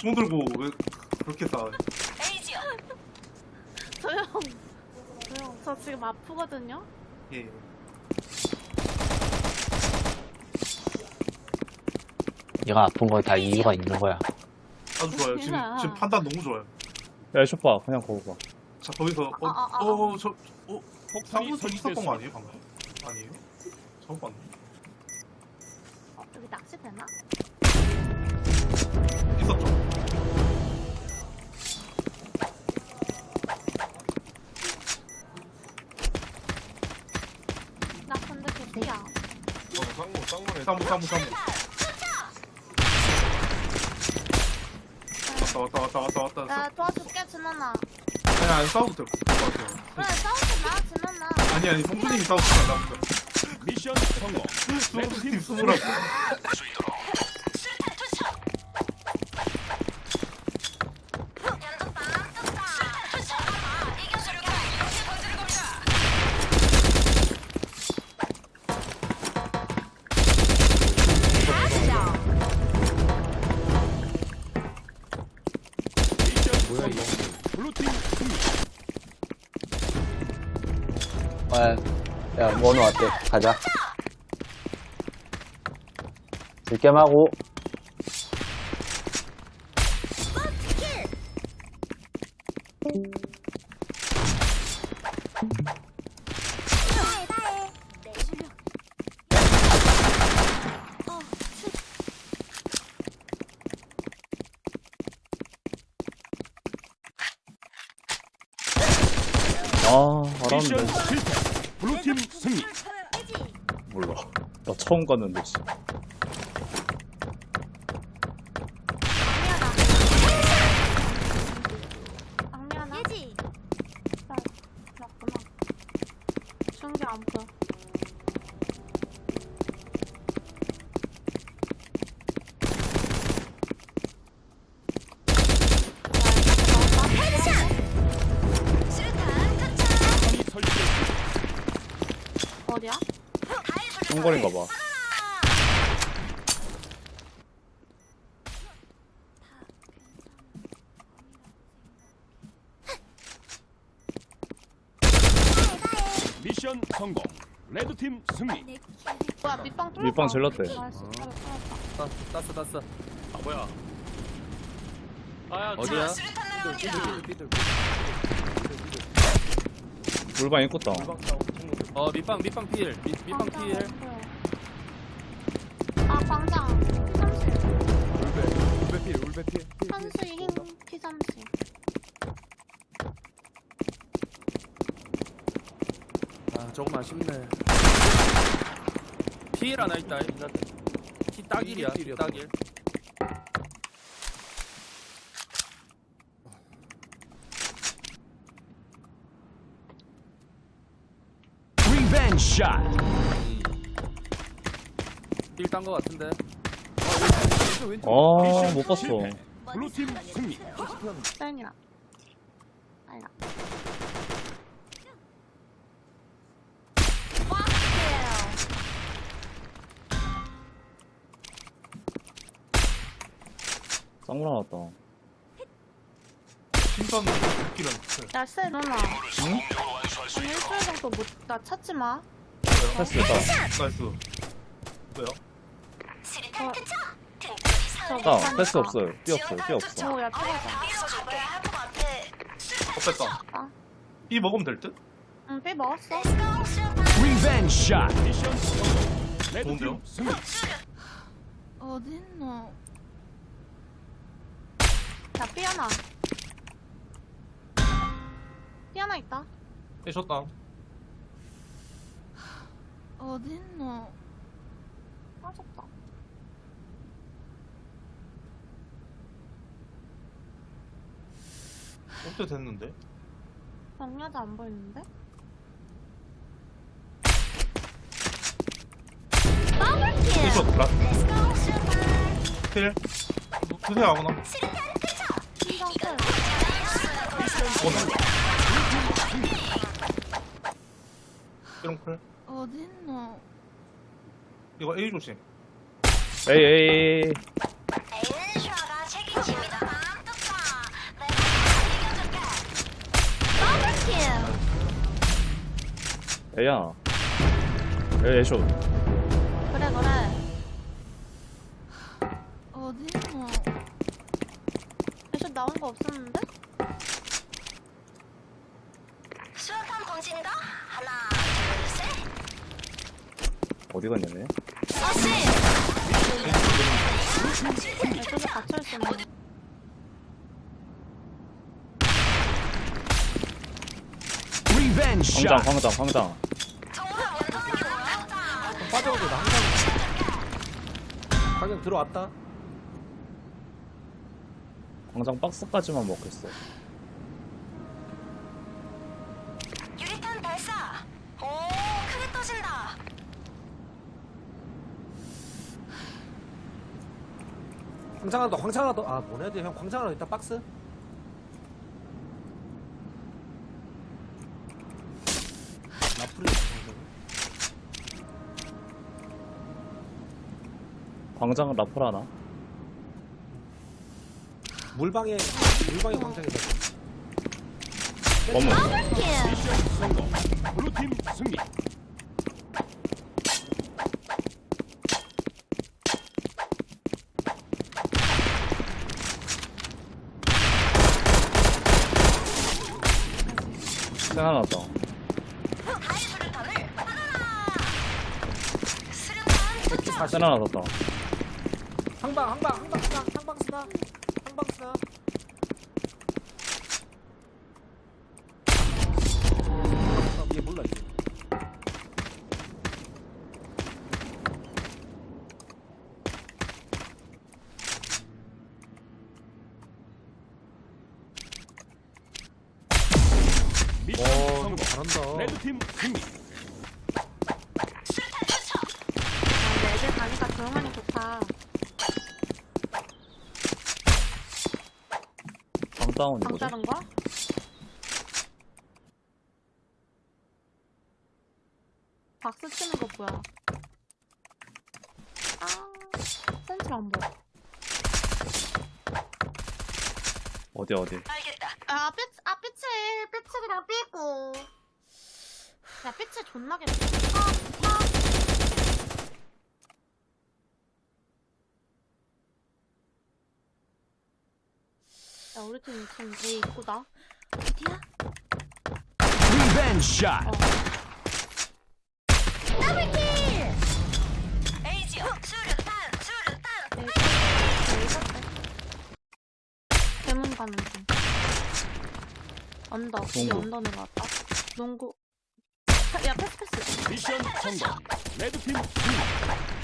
총 들고 왜 그렇게 싸워? 조용. 조용. 저 지금 아프거든요. 예. 얘가 아픈 거에 다 이유가 있는 거야. 아주 좋아요. 지금. 지금 판단 너무 좋아요. 야 쇼파 그냥 거기 봐자 거기서 어, 아, 아, 아. 어, 저, 어, 폭탄이 방금 저 있었던 거 설치됐습니다. 아니에요 방금? 아니에요? 잘못 봤네. 어, 여기 낚시 되나? 있었죠. 쌍무 쌍무 쌍무. 왔다 왔다 왔다 왔다 왔다. 나 도와줄게, 준원아. 아니 안 싸워도 같아요. 그래, 싸우지 마, 준원아. 아니 아니 싸우시면 안 나옵니다. 미션 성공. 성준님 숨으라고. 뭐야 이거? 블루팀. 아, 야, 원우 왔대. 가자. 즐겜하고. 아 미션 알았는데 실패. 블루팀 승리. 몰라 나 처음 갔는데 씨. 악미하나? 예지. 그렇구나. 중계 안 보여. 어디야? 똥거리인가 봐 미션 성공. 레드팀 승리. 뭐야, 밑방 뚫렸다. 밑방 질렀대. 나이스, 뚫렸다. 땄어 땄어 아 뭐야? 어디야? 물방 입고 있다 어 밑방 밑방 필 밑, 밑방 광장 필안 보여. 아, 광장. P30. 울베 울베 필 울베 필 한수이 흰 P30. 아 조금 아쉽네 필 하나 있다 피 딱일이야 피 딱일 샷. 필딴거 같은데 아 못 봤어. 블루팀 승리. 땡이라. 아니라. 쌍물 나왔다. 야, 쎄, 누나. 응? 한 일주일 정도 못, 나 찾지 마. 패스다 나이스. 저나 못하니까. 패스 없어요 삐 없어요 삐 없어 오, 야, 필요하다. 어. 아. 이 먹으면 될 듯? 응, 삐 먹었어. 리벤 샷. 좋은데요? 승리. 어딨노? 야, 삐 하나. 삐 하나 있다. 해줬다. 어딨노? 빠졌다. 어때 됐는데? 정여자 안 보이는데? 이거 라. 필. 드세요 아무나. 신경 쓸. 오늘. 이런 클. 어딨노? 이거 A 조심. 에이 에이 에이. 에이셔가 책임집니다. 마음 뜯어. 내가 이겨줄게. 더블킬. 에야 에이 애쇼 그래 그래. 어딨노? 애쇼 나온 거 없었는데? 수학한 봉지인가? 어디 갔냐네? 어시. 애쇼도 갇혀 있었네. 리벤지 황장, 샷. 황장, 황장. 빠져도 나 항상 방금 들어왔다 황장 박스까지만 먹겠어. 유리탄 발사. 오, 크게 터진다. 광장 하나 더 광장 하나 더 아 뭐네 형 광장 하나 더 있다 박스 나풀이 광장 라플 하나. 물방에 물방에 광장이다 어머. 블루팀 승리. 생 하나 더. 투척. 생 하나 더. 항방 항방 항방 쓰나 항방 쓰나 항방 쓰나 아, 얘 몰라 이제 미션 어 잘한다 레드팀 승리. 근데 애들 가니까 조용하니 좋다. 방 방다운이거든. 자른 거? 박스 치는 거 뭐야? 아, 센치 안 보여. 어디, 어디. 알겠다. 아, 삐, 아, 삐치, 삐치랑 삐고. 야, 삐치 존나게. 아, 아. 야, 우리 팀 지금 A 입구다. 어디야? 리벤지 샷. 에이지요. 수류탄, 수류탄. A, A 샀대. 대문 가는 중. 언더, 우리 농구. 언더 내려왔다. 농구. 야, 패스, 패스. 미션 성공. 레드팀 승리.